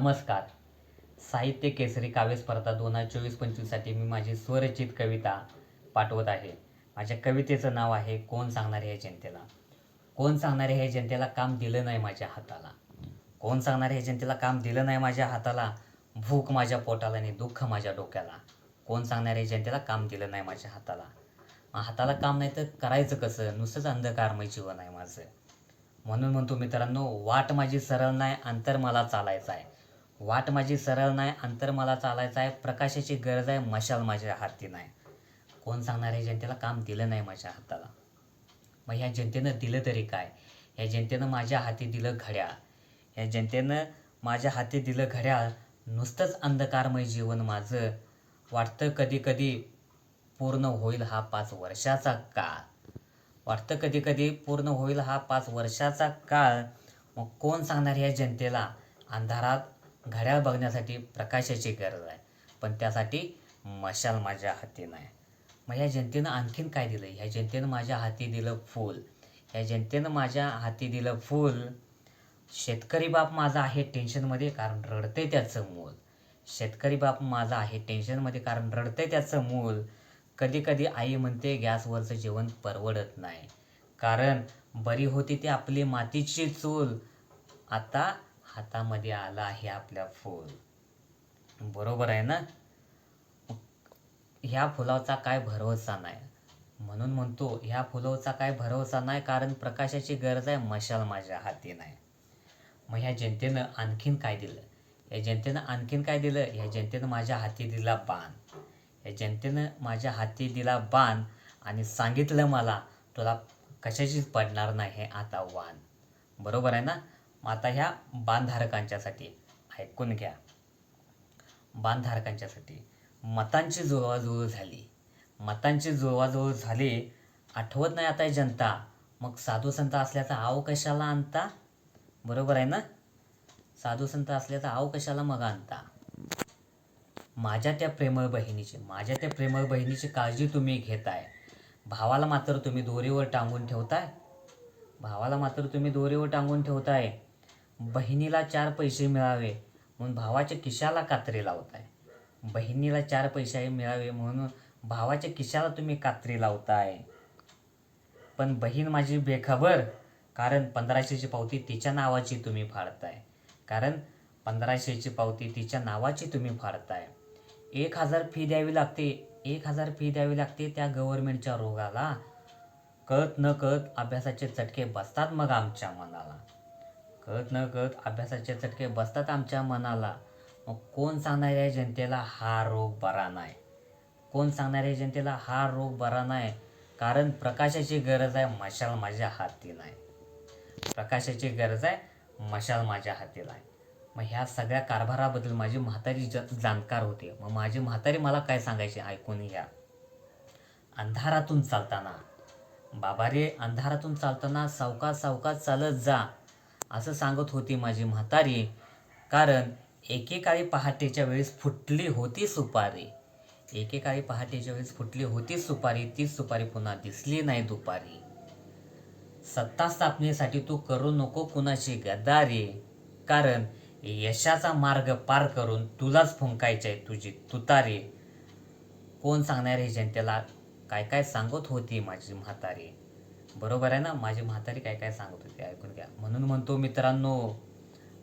नमस्कार. साहित्य केसरी काव्य स्पर्धा दोन हजार चोवीस पंचवीससाठी मी माझी स्वरचित कविता पाठवत आहे. माझ्या कवितेचं नाव आहे कोण सांगणार आहे जनतेला? कोण सांगणार हे जनतेला काम दिलं नाही माझ्या हाताला? कोण सांगणार आहे जनतेला काम दिलं नाही माझ्या हाताला? भूक माझ्या पोटाला आणि दुःख माझ्या डोक्याला. कोण सांगणार हे जनतेला काम दिलं नाही माझ्या हाताला? मग हाताला काम नाही तर करायचं कसं? नुसतंच अंधकारमय जीवन आहे माझं. म्हणून म्हणतो मित्रांनो वाट माझी सरळ नाही अंतर मला चालायचं आहे. वाट माझी सरळ नाही अंतर मला चालायचं आहे प्रकाशाची गरज आहे मशाल माझ्या हाती नाही. कोण सांगणार आहे जनतेला काम दिलं नाही माझ्या हाताला? मग ह्या जनतेनं दिलं तरी काय? ह्या जनतेनं माझ्या हाती दिलं घड्याळ. ह्या जनतेनं माझ्या हाती दिलं घड्याळ नुसतंच अंधकारमय जीवन माझं. वाटतं कधी कधी पूर्ण होईल हा पाच वर्षाचा काळ. वाटतं कधी कधी पूर्ण होईल हा पाच वर्षाचा काळ. मग कोण सांगणार या जनतेला? अंधारात घड्याळ बघण्यासाठी प्रकाशाची गरज आहे. पण त्यासाठी मशाल माझ्या हाती नाही. मग या जनतेनं आणखीन काय दिलं ह्या जनतेनं माझ्या हाती दिलं फूल. ह्या जनतेनं माझ्या हाती दिलं फूल. शेतकरी बाप माझा आहे टेन्शनमध्ये कारण रडते त्याचं मूल. शेतकरी बाप माझा आहे टेन्शनमध्ये कारण रडते त्याचं मूल. कधी कधी आई म्हणते गॅसवरचं जेवण परवडत नाही. कारण बरी होती ती आपली मातीची चूल. आता हातामध्ये आला आहे आपल्या फूल. बरोबर आहे ना? ह्या फुलाचा काय भरोसा नाही. म्हणून म्हणतो ह्या फुलाचा काय भरोसा नाही कारण प्रकाशाची गरज आहे मशाल माझ्या हाती नाही. मग ह्या जनतेनं आणखीन काय दिलं? या जनतेनं आणखीन काय दिलं? ह्या जनतेनं माझ्या हाती दिला बाण. या जनतेनं माझ्या हाती दिला बाण आणि सांगितलं मला तुला कशाचीच पडणार नाही हे आता वाण. बरोबर आहे ना? मग आता ह्या बांधधारकांच्यासाठी ऐकून घ्या. बांधधारकांच्यासाठी मतांची जुळवाजुळव झाली. मतांची जुळवाजुळव झाली आठवत नाही आता जनता. मग साधू संत असल्याचा आव कशाला आणता? बरोबर आहे ना? साधू संत असल्याचा आव कशाला मग आणता? माझ्या त्या प्रेमळ बहिणीची माझ्या त्या प्रेमळ बहिणीची काळजी तुम्ही घेताय. भावाला मात्र तुम्ही दोरीवर टांगून ठेवताय. भावाला मात्र तुम्ही दोरीवर टांगून ठेवताय. बहिणीला चार पैसे मिळावे म्हणून भावाच्या खिशाला कात्री लावताय. बहिणीला चार पैसे मिळावे म्हणून भावाच्या खिशाला तुम्ही कात्री लावताय. पण बहीण माझी बेखबर कारण पंधराशेची पावती तिच्या नावाची तुम्ही फाडताय. कारण पंधराशेची पावती तिच्या नावाची तुम्ही फाडताय. एक हजार फी द्यावी लागते एक हजार फी द्यावी लागते त्या गव्हर्नमेंटच्या रोगाला. कळत न कळत अभ्यासाचे चटके बसतात मग आमच्या मनाला. कळत न कळत अभ्यासाचे चटके बसतात आमच्या मनाला. मग कोण सांगणार आहे जनतेला हा रोग बरा नाही? कोण सांगणार आहे जनतेला हा रोग बरा नाही? कारण प्रकाशाची गरज आहे मशाल माझ्या हाती नाही. प्रकाशाची गरज आहे मशाल माझ्या हाती नाही. मग ह्या सगळ्या कारभाराबद्दल माझी म्हातारी ज जाणकार होते. मग माझी म्हातारी मला काय सांगायची ऐकून घ्या. अंधारातून चालताना. बाबा रे अंधारातून चालताना सावका सावका चालत जा. असं सांगत होती माझी म्हातारी. कारण एकेकाळी पहाटेच्या वेळेस फुटली होती सुपारी. एकेकाळी पहाटेच्या वेळेस फुटली होती सुपारी तीच सुपारी पुन्हा दिसली नाही दुपारी. सत्ता स्थापनेसाठी तू करू नको कुणाची गद्दारी कारण यशाचा मार्ग पार करून तुलाच फुंकायचे आहे तुझी तुतारी. कोण सांगणार हे जनतेला? काय काय सांगत होती माझी म्हातारी. बरोबर आहे ना? माझी म्हातारी काय काय सांगत होती ऐकून घ्या. म्हणून म्हणतो मित्रांनो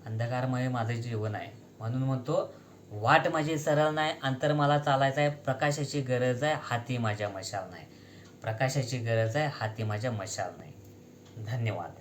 अंधकारमय माझं जीवन आहे. म्हणून म्हणतो वाट माझी सरळ नाही अंतर मला चालायचं आहे. प्रकाशाची गरज आहे हाती माझ्या मशाल नाही. प्रकाशाची गरज आहे हाती माझ्या मशाल नाही. धन्यवाद.